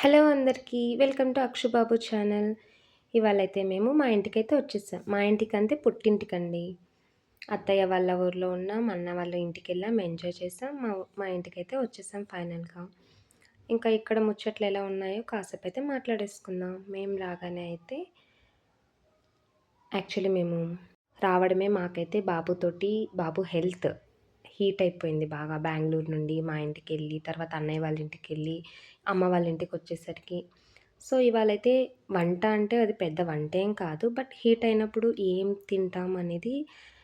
Hello అందరికీ welcome to Akshubabu channel. ఇవాళ అయితే మేము మా ఇంటికైతే వచ్చేసాం. మా ఇంటికి అంతే పుట్టింటికండి. అత్తయ్య వాళ్ళ ఊర్లో ఉన్నాం అన్న వాళ్ళ ఇంటికి వెళ్ళాం ఎంజాయ్ చేసాం మా మా ఇంటికైతే వచ్చేసాం ఫైనల్గా. ఇంకా ఇక్కడ ముచ్చట్లు ఎలా ఉన్నాయో కాసేపు అయితే మాట్లాడేసుకుందాం. మేము రాగానే అయితే యాక్చువల్లీ మేము రావడమే మాకైతే బాబుతోటి బాబు హెల్త్. హీట్ అయిపోయింది బాగా బెంగళూరు నుండి మా ఇంటికి వెళ్ళి తర్వాత అన్నయ్య వాళ్ళ ఇంటికి వెళ్ళి అమ్మ వాళ్ళ ఇంటికి వచ్చేసరికి. సో ఇవాళైతే వంట అంటే అది పెద్ద వంట ఏం కాదు బట్ హీట్ అయినప్పుడు ఏం తింటాం అనేది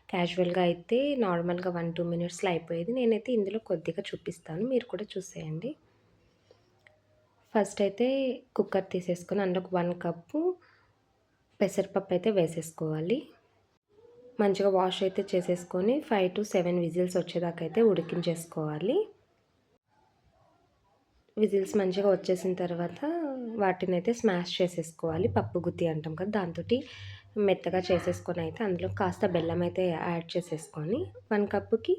క్యాజువల్గా అయితే నార్మల్గా వన్ టూ మినిట్స్లో అయిపోయేది. నేనైతే ఇందులో కొద్దిగా చూపిస్తాను. మీరు కూడా చూసేయండి. ఫస్ట్ అయితే కుక్కర్ తీసేసుకొని అందులో వన్ కప్పు పెసరపప్పు అయితే వేసేసుకోవాలి. మంచిగా వాష్ అయితే చేసేసుకొని ఫైవ్ టు సెవెన్ విజిల్స్ వచ్చేదాకా అయితే ఉడికించేసుకోవాలి. విజిల్స్ మంచిగా వచ్చేసిన తర్వాత వాటిని అయితే స్మాష్ చేసేసుకోవాలి. పప్పు గుత్తి అంటాం కదా దాంతో మెత్తగా చేసేసుకొని అయితే అందులో కాస్త బెల్లం అయితే యాడ్ చేసేసుకొని వన్ కప్పుకి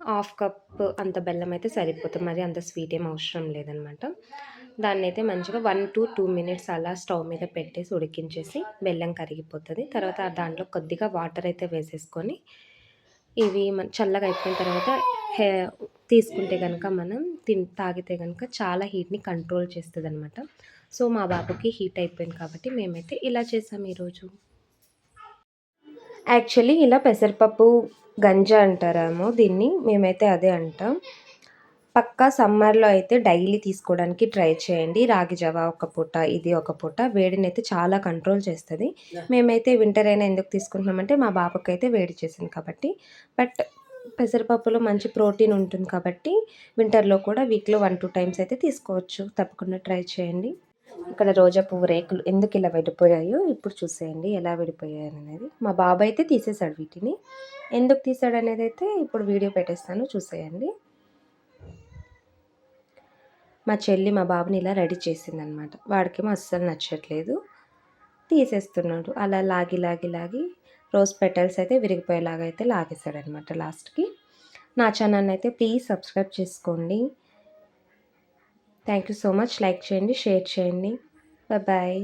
హాఫ్ కప్ అంత బెల్లం అయితే సరిపోతుంది. మరి అంత స్వీట్ ఏం అవసరం లేదనమాట. దాన్ని అయితే మంచిగా వన్ టు టూ మినిట్స్ అలా స్టవ్ మీద పెట్టేసి ఉడికించేసి బెల్లం కరిగిపోతుంది. తర్వాత దాంట్లో కొద్దిగా వాటర్ అయితే వేసేసుకొని ఇవి చల్లగా అయిపోయిన తర్వాత హే తీసుకుంటే కనుక మనం తిన్ తాగితే కనుక చాలా హీట్ని కంట్రోల్ చేస్తుంది అనమాట సో మా బాబుకి హీట్ అయిపోయింది కాబట్టి మేమైతే ఇలా చేసాం ఈరోజు. యాక్చువల్లీ ఇలా పెసరపప్పు గంజా అంటారేమో దీన్ని మేమైతే అదే అంటాం. పక్కా సమ్మర్లో అయితే డైలీ తీసుకోవడానికి ట్రై చేయండి. రాగి జవా ఒక పూట ఇది ఒక పూట. వేడిని అయితే చాలా కంట్రోల్ చేస్తుంది. మేమైతే వింటర్ అయినా ఎందుకు తీసుకుంటున్నామంటే మా బాబుకి అయితే వేడి చేసింది కాబట్టి. బట్ పెసరపప్పులో మంచి ప్రోటీన్ ఉంటుంది కాబట్టి వింటర్లో కూడా వీక్లో వన్ టూ టైమ్స్ అయితే తీసుకోవచ్చు. తప్పకుండా ట్రై చేయండి. ఇక్కడ రోజా పువ్వు రేకులు ఎందుకు ఇలా విడిపోయాయో ఇప్పుడు చూసేయండి ఎలా విడిపోయాయి అనేది. మా బాబాయ్ అయితే తీసేశాడు వీటిని. ఎందుకు తీసాడు అనేది అయితే ఇప్పుడు వీడియో పెట్టేస్తాను చూసేయండి. మా చెల్లి మా బాబుని ఇలా రెడీ చేసిందనమాట. వాడికేమో అస్సలు నచ్చట్లేదు. తీసేస్తున్నాడు. అలా లాగి లాగి లాగి రోజ్ పెటల్స్ అయితే విరిగిపోయేలాగా అయితే లాగేశాడనమాట లాస్ట్కి. నా ఛానల్ అయితే ప్లీజ్ సబ్స్క్రైబ్ చేసుకోండి. Thank you so much like చేయండి షేర్ చేయండి. బాయ్